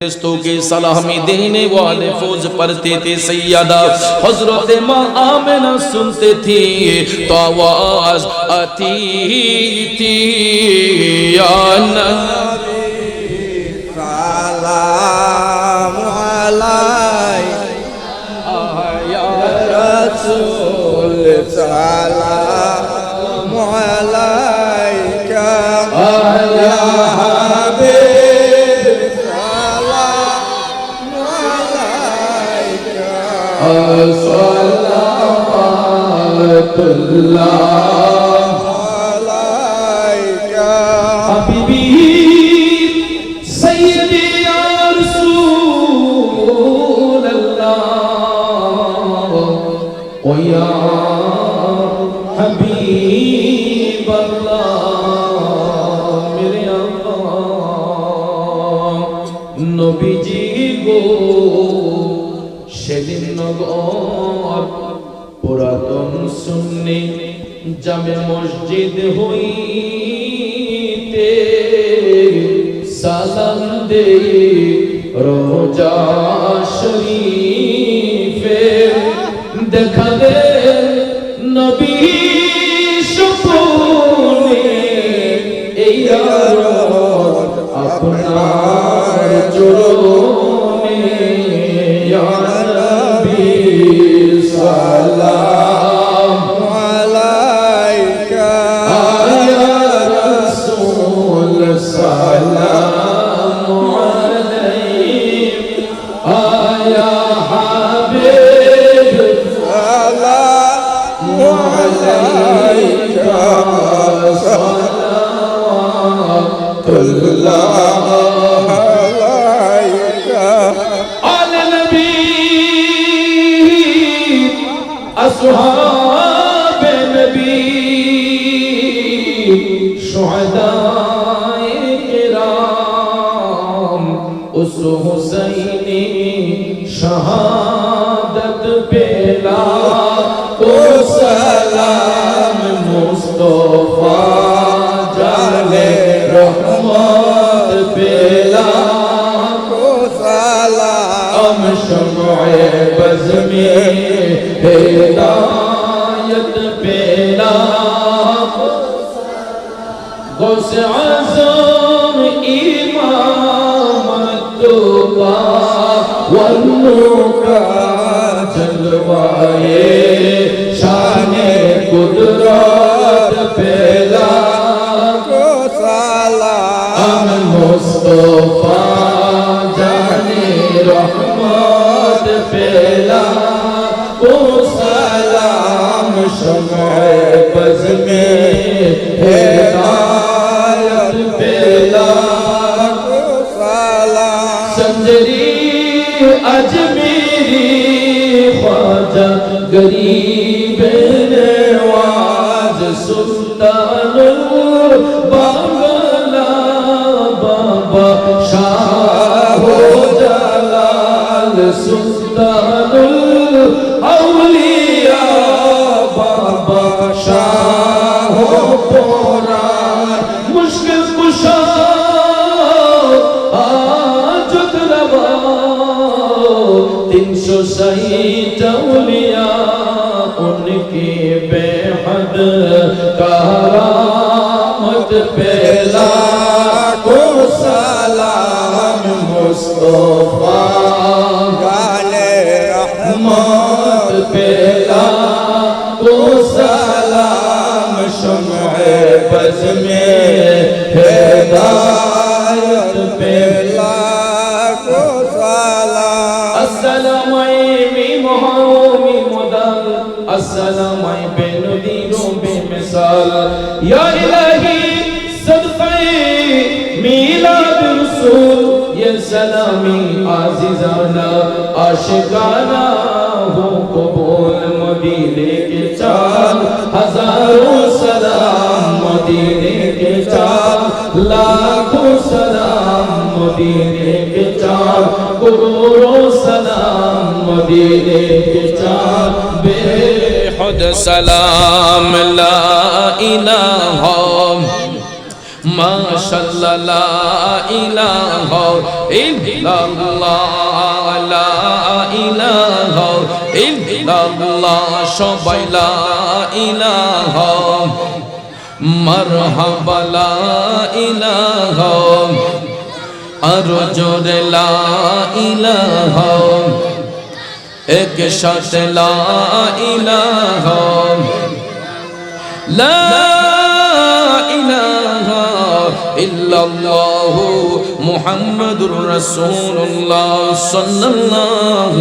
فرشتوں کے سلامی دینے والے فوج پڑھتے تھے سیدہ حضرت ماں آمنہ سنتے تھی تو آواز آتی تھی یا نبی سلام علی یا رسول سلام صلوات الله عليك حبيبي سيدي يا رسول الله ويا সেদিন নগর পুরাতন সুন্নি জামে মসজিদ হইতে সালাম দে রোজা শরীফে। দেখা اصحاب نبی شہداء کرام اس حسین شہادت پیلا کو سلام مصطفیٰ ہدایت پیلا غوث عظم امامت کا ونو کا جلوائے شان قدرت پیلا وہ سلام شمع بز میں ہے دال پیلا سلام سنجری اجمیری، خواجہ گریب نواز سلطان بابلا بابا شاہ سلطان الاولیاء، بابا شاہ ہو پورا مشکل کشا آجت روا تین سو سعید اولیاء، ان کی بے حد کرامت پہلا کو سلام مصطفیٰ۔ গালে রহমত পেলা তো সালাম শমে বজ মে হেদায়ত পেলা তো সালাম। আসসালামাই মি মহামি মুদাল আসসালামাই বেনুদিনো বেমিসাল। ইয়া ইলাহি সাদফাই মিলাদ রসূল ইয়া সালামি আজ خزانہ عاشقانہ ہو قبول مدینے کے چار ہزاروں سلام مدینے کے چار لاکھوں سلام مدینے کے چار قبوروں سلام مدینے کے چار بے حد سلام لا الہ মাশাআল্লাহ লা ইলাহা ইল্লাল্লাহ, লা ইলাহা ইল্লাল্লাহ, সবাই লা ইলাহা, মারহাবা লা ইলাহা, আরও জোরে এক সাথে লা ইলাহা إلا الله محمد رسول الله صلى الله